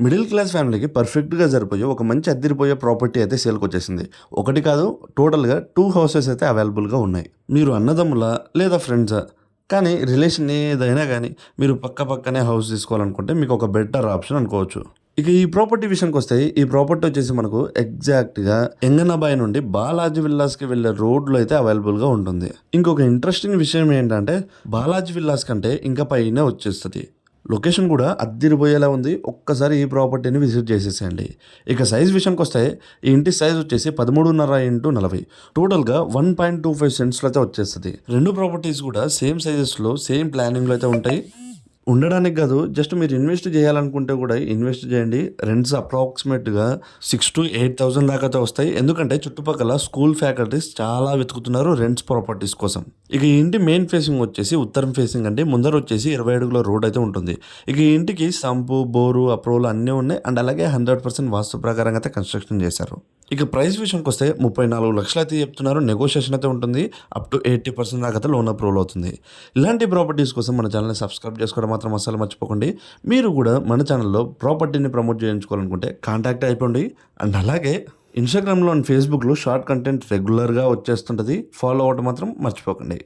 Middle class ఫ్యామిలీకి పర్ఫెక్ట్గా సరిపోయే ఒక మంచి అద్దరిపోయే ప్రాపర్టీ అయితే సేల్కి వచ్చేసింది. ఒకటి కాదు టోటల్గా టూ హౌసెస్ అయితే అవైలబుల్గా ఉన్నాయి. మీరు అన్నదమ్ముల లేదా ఫ్రెండ్సా? కానీ రిలేషన్ ఏదైనా కానీ మీరు పక్క పక్కనే హౌస్ తీసుకోవాలనుకుంటే మీకు ఒక బెటర్ ఆప్షన్ అనుకోవచ్చు. ఇక ఈ ప్రాపర్టీ విషయానికి వస్తే ఈ ప్రాపర్టీ వచ్చేసి మనకు ఎగ్జాక్ట్గా ఎంగనబాయ్ నుండి బాలాజీ విల్లాస్కి వెళ్ళే రోడ్లో అయితే అవైలబుల్గా ఉంటుంది. ఇంకొక ఇంట్రెస్టింగ్ విషయం ఏంటంటే బాలాజీ విల్లాస్ కంటే ఇంకా పైన వచ్చేస్తుంది. లొకేషన్ కూడా అద్దిరిపోయేలా ఉంది. ఒక్కసారి ఈ ప్రాపర్టీని విజిట్ చేసేసేయండి. ఇక సైజ్ విషయానికి వస్తే ఈ ఇంటి సైజ్ వచ్చేసి పదమూడున్నర ఇంటూ నలభై. టోటల్గా వన్ పాయింట్ టూ ఫైవ్ సెంట్స్లో అయితే వచ్చేస్తుంది. రెండు ప్రాపర్టీస్ కూడా సేమ్ సైజెస్లో సేమ్ ప్లానింగ్లో అయితే ఉంటాయి. ఉండడానికి కాదు జస్ట్ మీరు ఇన్వెస్ట్ చేయాలనుకుంటే కూడా ఇన్వెస్ట్ చేయండి. రెంట్స్ అప్రాక్సిమేట్గా సిక్స్ టు ఎయిట్ థౌసండ్ దాకా అయితే వస్తాయి. ఎందుకంటే చుట్టుపక్కల స్కూల్ ఫ్యాకల్టీస్ చాలా వెతుకుతున్నారు రెంట్స్ ప్రాపర్టీస్ కోసం. ఇక ఇంటి మెయిన్ ఫేసింగ్ వచ్చేసి ఉత్తరం ఫేసింగ్ అంటే ముందర వచ్చేసి ఇరవై అడుగుల రోడ్ అయితే ఉంటుంది. ఇక ఇంటికి సంపు బోరు అప్రూవల్ అన్నీ ఉన్నాయి. అండ్ అలాగే హండ్రెడ్ పర్సెంట్ వాస్తు ప్రకారంగా అయితే కన్స్ట్రక్షన్ చేశారు. ఇక ప్రైస్ విషయంకి వస్తే ముప్పై నాలుగు లక్షలు అయితే చెప్తున్నారు. నెగోషియేషన్ అయితే ఉంటుంది. అప్ టు ఎయిటీ పర్సెంట్ దాకా అయితే లోన్ అప్రూవల్ అవుతుంది. ఇలాంటి ప్రాపర్టీస్ కోసం మన ఛానల్ని సబ్స్క్రైబ్ చేసుకోవడం మాత్రం అసలు మర్చిపోకండి. మీరు కూడా మన ఛానల్లో ప్రాపర్టీని ప్రమోట్ చేయించుకోవాలనుకుంటే కాంటాక్ట్ అయిపోండి. అండ్ అలాగే ఇన్స్టాగ్రామ్లో అండ్ ఫేస్బుక్లో షార్ట్ కంటెంట్ రెగ్యులర్గా వచ్చేస్తుంటుంది. ఫాలో అవ్వటం మాత్రం మర్చిపోకండి.